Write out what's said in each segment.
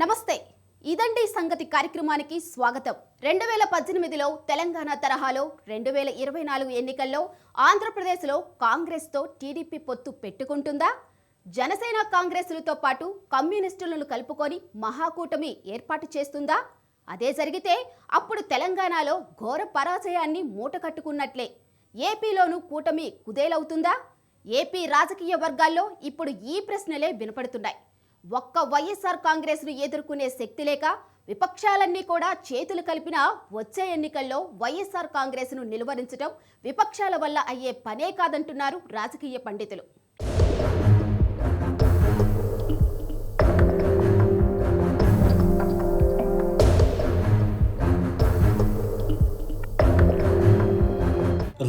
నమస్తే. ఇదండి సంగతి కార్యక్రమానికి స్వాగతం. రెండు వేల పద్దెనిమిదిలో తెలంగాణ తరహాలో రెండు వేల ఇరవై నాలుగు ఎన్నికల్లో ఆంధ్రప్రదేశ్లో కాంగ్రెస్తో టీడీపీ పొత్తు పెట్టుకుంటుందా? జనసేన కాంగ్రెస్లతో పాటు కమ్యూనిస్టులను కలుపుకొని మహాకూటమి ఏర్పాటు చేస్తుందా? అదే జరిగితే అప్పుడు తెలంగాణలో ఘోర పరాజయాన్ని మూటకట్టుకున్నట్లే ఏపీలోనూ కూటమి కుదేలవుతుందా? ఏపీ రాజకీయ వర్గాల్లో ఇప్పుడు ఈ ప్రశ్నలే వినపడుతున్నాయి. ఒక్క వైఎస్ఆర్ కాంగ్రెస్ను ఎదుర్కొనే శక్తి లేక విపక్షాలన్నీ కూడా చేతులు కలిపిన వచ్చే ఎన్నికల్లో వైఎస్ఆర్ కాంగ్రెస్ను నిలువరించడం విపక్షాల వల్ల అయ్యే పనే కాదంటున్నారు రాజకీయ పండితులు.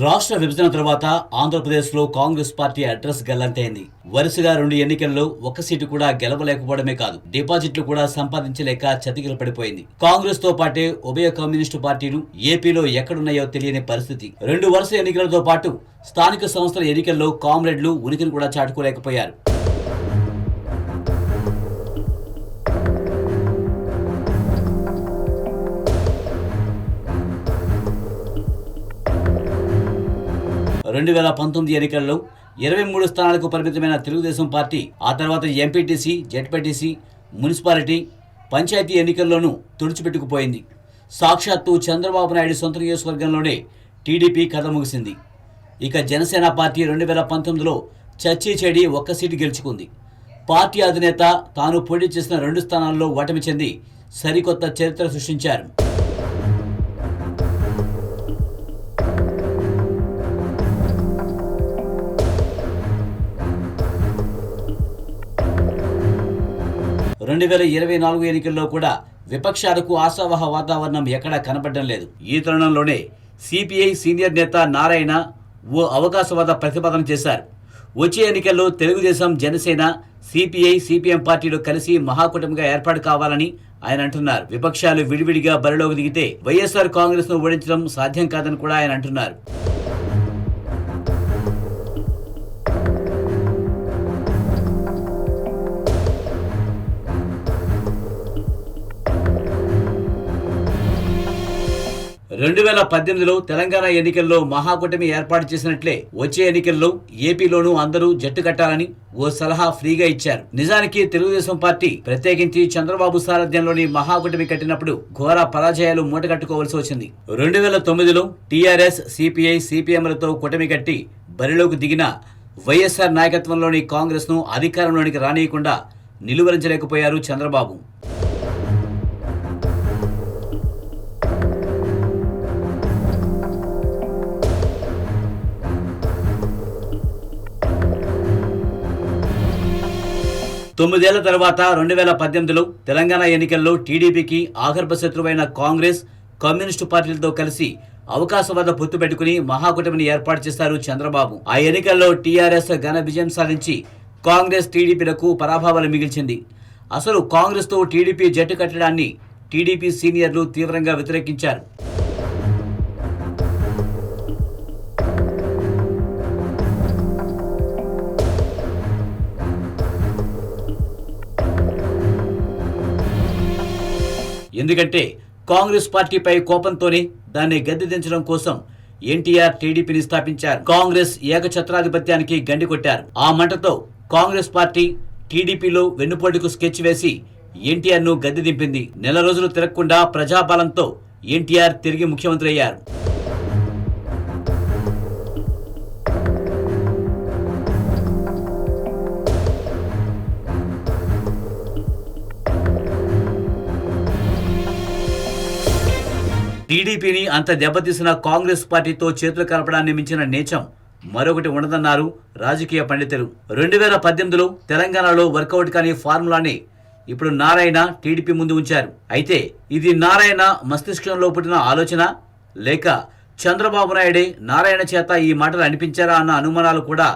రాష్ట్ర విభజన తర్వాత ఆంధ్రప్రదేశ్లో కాంగ్రెస్ పార్టీ అడ్రస్ గల్లంతైంది. వరుసగా రెండు ఎన్నికల్లో ఒక్క సీటు కూడా గెలవలేకపోవడమే కాదు డిపాజిట్లు కూడా సంపాదించలేక చతికిల పడిపోయింది. కాంగ్రెస్తో పాటే ఉభయ కమ్యూనిస్టు పార్టీలు ఏపీలో ఎక్కడున్నాయో తెలియని పరిస్థితి. రెండు వరుస ఎన్నికలతో పాటు స్థానిక సంస్థల ఎన్నికల్లో కామ్రేడ్లు ఉనికిని కూడా చాటుకోలేకపోయారు. రెండు వేల పంతొమ్మిది ఎన్నికల్లో ఇరవై మూడు స్థానాలకు పరిమితమైన తెలుగుదేశం పార్టీ ఆ తర్వాత ఎంపీటీసీ జెడ్పీటీసీ మున్సిపాలిటీ పంచాయతీ ఎన్నికల్లోనూ తుడిచిపెట్టుకుపోయింది. సాక్షాత్తు చంద్రబాబు నాయుడు సొంత నియోజకవర్గంలోనే టీడీపీ కథ ముగిసింది. ఇక జనసేన పార్టీ రెండు వేల పంతొమ్మిదిలో చచ్చి చెడి ఒక్క సీటు గెలుచుకుంది. పార్టీ అధినేత తాను పోటీ చేసిన రెండు స్థానాల్లో ఓటమి చెంది సరికొత్త చరిత్ర సృష్టించారు. రెండు వేల ఇరవై నాలుగు ఎన్నికల్లో కూడా విపక్షాలకు ఆశావహ వాతావరణం ఎక్కడా కనపడడం లేదు. ఈ తరుణంలోనే సిపిఐ సీనియర్ నేత నారాయణ ఓ అవకాశవాద ప్రతిపాదన చేశారు. వచ్చే ఎన్నికల్లో తెలుగుదేశం జనసేన సిపిఐ సిపిఎం పార్టీలు కలిసి మహాకూటమిగా ఏర్పాటు కావాలని ఆయన అంటున్నారు. విపక్షాలు విడివిడిగా బరిలోకి దిగితే వైఎస్ఆర్ కాంగ్రెస్ను ఓడించడం సాధ్యం కాదని కూడా ఆయన అంటున్నారు. రెండు వేల పద్దెనిమిదిలో తెలంగాణ ఎన్నికల్లో మహాకూటమి ఏర్పాటు చేసినట్లే వచ్చే ఎన్నికల్లో ఏపీలోనూ అందరూ జట్టు కట్టాలని ఓ సలహా ఫ్రీగా ఇచ్చారు. నిజానికి తెలుగుదేశం పార్టీ ప్రత్యేకించి చంద్రబాబు సారథ్యంలోని మహాకూటమి కట్టినప్పుడు ఘోర పరాజయాలు మూటగట్టుకోవాల్సి వచ్చింది. రెండు వేల తొమ్మిదిలో టీఆర్ఎస్ సిపిఐ సిపిఎంలతో కూటమి కట్టి బరిలోకి దిగిన వైఎస్ఆర్ నాయకత్వంలోని కాంగ్రెస్ను అధికారంలోనికి రానియకుండా నిలువరించలేకపోయారు చంద్రబాబు. తొమ్మిదేళ్ళ తర్వాత రెండు వేల పద్దెనిమిదిలో తెలంగాణ ఎన్నికల్లో టీడీపీకి ఆగర్భశత్రువైన కాంగ్రెస్ కమ్యూనిస్టు పార్టీలతో కలిసి అవకాశవాద పొత్తు పెట్టుకుని మహాకూటమిని ఏర్పాటు చేశారు చంద్రబాబు. ఆ ఎన్నికల్లో టీఆర్ఎస్ ఘన విజయం సాధించి కాంగ్రెస్ టీడీపీలకు పరాభవాలు మిగిల్చింది. అసలు కాంగ్రెస్తో టీడీపీ జట్టు కట్టడాన్ని టీడీపీ సీనియర్లు తీవ్రంగా వ్యతిరేకించారు. ఎందుకంటే కాంగ్రెస్ పార్టీపై కోపంతోనే దాన్ని గద్దె దించడం కోసం ఎన్టీఆర్ టీడీపీని స్థాపించారు. కాంగ్రెస్ ఏకఛత్రాధిపత్యానికి గండి కొట్టారు. ఆ మంటతో కాంగ్రెస్ పార్టీ టీడీపీలో వెన్నుపోటుకు స్కెచ్ వేసి ఎన్టీఆర్ను గద్దె దింపింది. నెల రోజులు తిరగకుండా ప్రజాబలంతో ఎన్టీఆర్ తిరిగి ముఖ్యమంత్రి అయ్యారు. టీడీపీని అంత దెబ్బతీసిన కాంగ్రెస్ పార్టీతో చేతులు కలపడాన్ని మించిన నేచం మరొకటి ఉండదన్నారు రాజకీయ పండితులు. రెండు వేల పద్దెనిమిదిలో తెలంగాణలో వర్కౌట్ కాని ఫార్ములాని ఇప్పుడు నారాయణ టీడీపీ ముందు ఉంచారు. అయితే ఇది నారాయణ మస్తిష్కంలో పుట్టిన ఆలోచన? లేక చంద్రబాబు నాయుడే నారాయణ చేత ఈ మాటలు అనిపించారా అన్న అనుమానాలు కూడా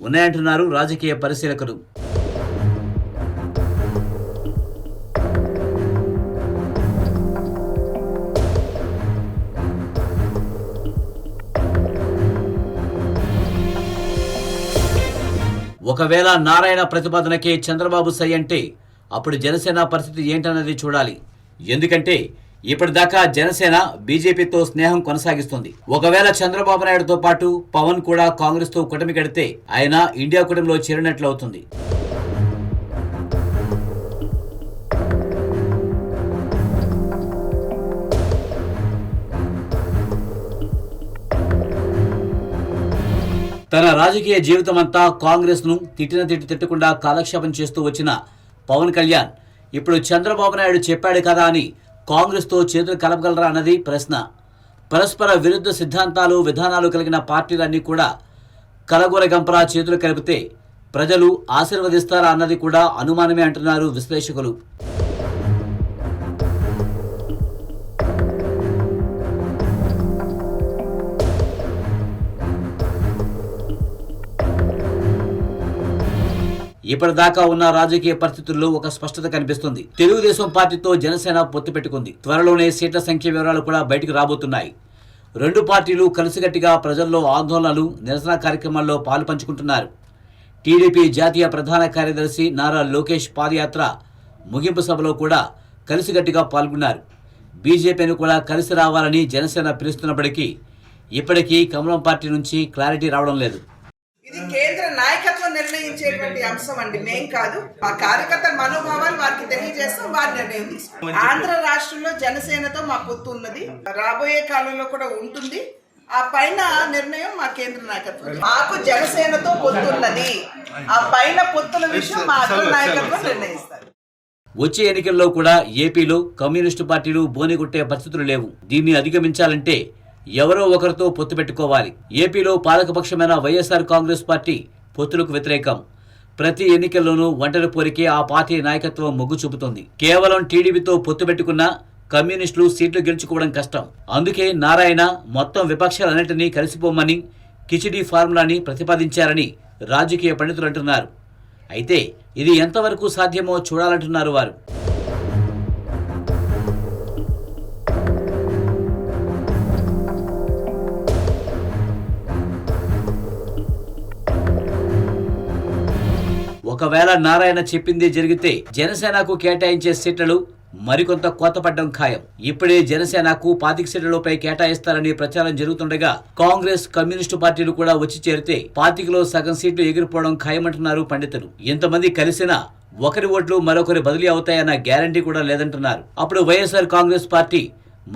ఉన్నాయంటున్నారు రాజకీయ పరిశీలకులు. ఒకవేళ నారాయణ ప్రతిపాదనకే చంద్రబాబు సై అంటే అప్పుడు జనసేన పరిస్థితి ఏంటన్నది చూడాలి. ఎందుకంటే ఇప్పటిదాకా జనసేన బీజేపీతో స్నేహం కొనసాగిస్తుంది. ఒకవేళ చంద్రబాబు నాయుడుతో పాటు పవన్ కూడా కాంగ్రెస్తో కూటమి కడితే ఆయన ఇండియా కూటమిలో చేరినట్లు అవుతుంది తన రాజకీయ జీవితం అంతా కాంగ్రెస్ను తిట్టిన తిట్టి తిట్టకుండా కాలక్షేపం చేస్తూ వచ్చిన పవన్ కళ్యాణ్ ఇప్పుడు చంద్రబాబు నాయుడు చెప్పాడు కదా అని కాంగ్రెస్తో చేతులు కలపగలరా అన్నది ప్రశ్న. పరస్పర విరుద్ధ సిద్ధాంతాలు విధానాలు కలిగిన పార్టీలన్నీ కూడా కలగూర గంపరా చేతులు కలిపితే ప్రజలు ఆశీర్వదిస్తారా అన్నది కూడా అనుమానమే అంటున్నారు విశ్లేషకులు. ఇప్పటిదాకా ఉన్న రాజకీయ పరిస్థితుల్లో ఒక స్పష్టత కనిపిస్తుంది. తెలుగుదేశం పార్టీతో జనసేన పొత్తు పెట్టుకుంది. త్వరలోనే సీట్ల సంఖ్య వివరాలు కూడా బయటకు రాబోతున్నాయి. రెండు పార్టీలు కలిసికట్టిగా ప్రజల్లో ఆందోళనలు నిరసన కార్యక్రమాల్లో పాలు పంచుకుంటున్నారు. టీడీపీ జాతీయ ప్రధాన కార్యదర్శి నారా లోకేష్ పాదయాత్ర ముగింపు సభలో కూడా కలిసికట్టిగా పాల్గొన్నారు. బీజేపీని కూడా కలిసి రావాలని జనసేన పిలుస్తున్నప్పటికీ ఇప్పటికీ కమలం పార్టీ నుంచి క్లారిటీ రావడం లేదు. ఇది కేంద్ర నిర్ణయించేటువంటి అంశం అండి. మేం కాదు ఆ కార్యకర్తల మనోభావాలు వారికి తెలియజేస్తాం వారి నిర్ణయం తీసుకుంటాం ఆంధ్ర రాష్ట్రంలో జనసేనతో మా పొత్తు ఉన్నది. రాబోయే కాలంలో కూడా ఉంటుంది. ఆ పైన నిర్ణయం మా కేంద్ర నాయకత్వం. మాకు జనసేనతో పొత్తు ఉన్నది. ఆ పైన పొత్తుల విషయం మా అగ్ర నాయకత్వం నిర్ణయిస్తారు. వచ్చే ఎన్నికల్లో కూడా ఏపీలో కమ్యూనిస్టు పార్టీలు బోనిగొట్టే పరిస్థితులు లేవు. దీన్ని అధిగమించాలంటే ఎవరో ఒకరితో పొత్తు పెట్టుకోవాలి. ఏపీలో పాలకపక్షమైన వైఎస్ఆర్ కాంగ్రెస్ పార్టీ పొత్తులకు వ్యతిరేకం. ప్రతి ఎన్నికల్లోనూ ఒంటరి పోరికే ఆ పార్టీ నాయకత్వం మొగ్గు చూపుతోంది. కేవలం టీడీపీతో పొత్తు పెట్టుకున్న కమ్యూనిస్టులు సీట్లు గెలుచుకోవడం కష్టం. అందుకే నారాయణ మొత్తం విపక్షాలన్నింటినీ కలిసిపోమని కిచిడీ ఫార్ములాని ప్రతిపాదించారని రాజకీయ పండితులు అంటున్నారు. అయితే ఇది ఎంతవరకు సాధ్యమో చూడాలంటున్నారు వారు. ఒకవేళ నారాయణ చెప్పింది జరిగితే జనసేనకు కేటాయించే సీట్లు మరికొంత కోతపడ్డం ఖాయం. ఇప్పుడే జనసేనకు పాతిక సీట్లపై కేటాయిస్తారని ప్రచారం జరుగుతుండగా కాంగ్రెస్ కమ్యూనిస్టు పార్టీలు కూడా వచ్చి చేరితే పాతికలో సగం సీట్లు ఎగిరిపోవడం ఖాయమంటున్నారు పండితులు. ఇంతమంది కలిసినా ఒకరి ఓట్లు మరొకరి బదిలీ అవుతాయన్న గ్యారంటీ కూడా లేదంటున్నారు. అప్పుడు వైఎస్ఆర్ కాంగ్రెస్ పార్టీ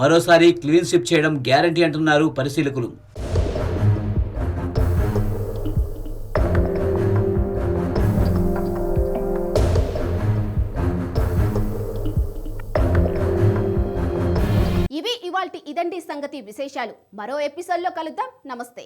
మరోసారి క్లీన్ స్విప్ చేయడం గ్యారంటీ అంటున్నారు పరిశీలకులు. ఇవి ఇవాల్టి ఇదండి సంగతి విశేషాలు. మరో ఎపిసోడ్లో కలుద్దాం. నమస్తే.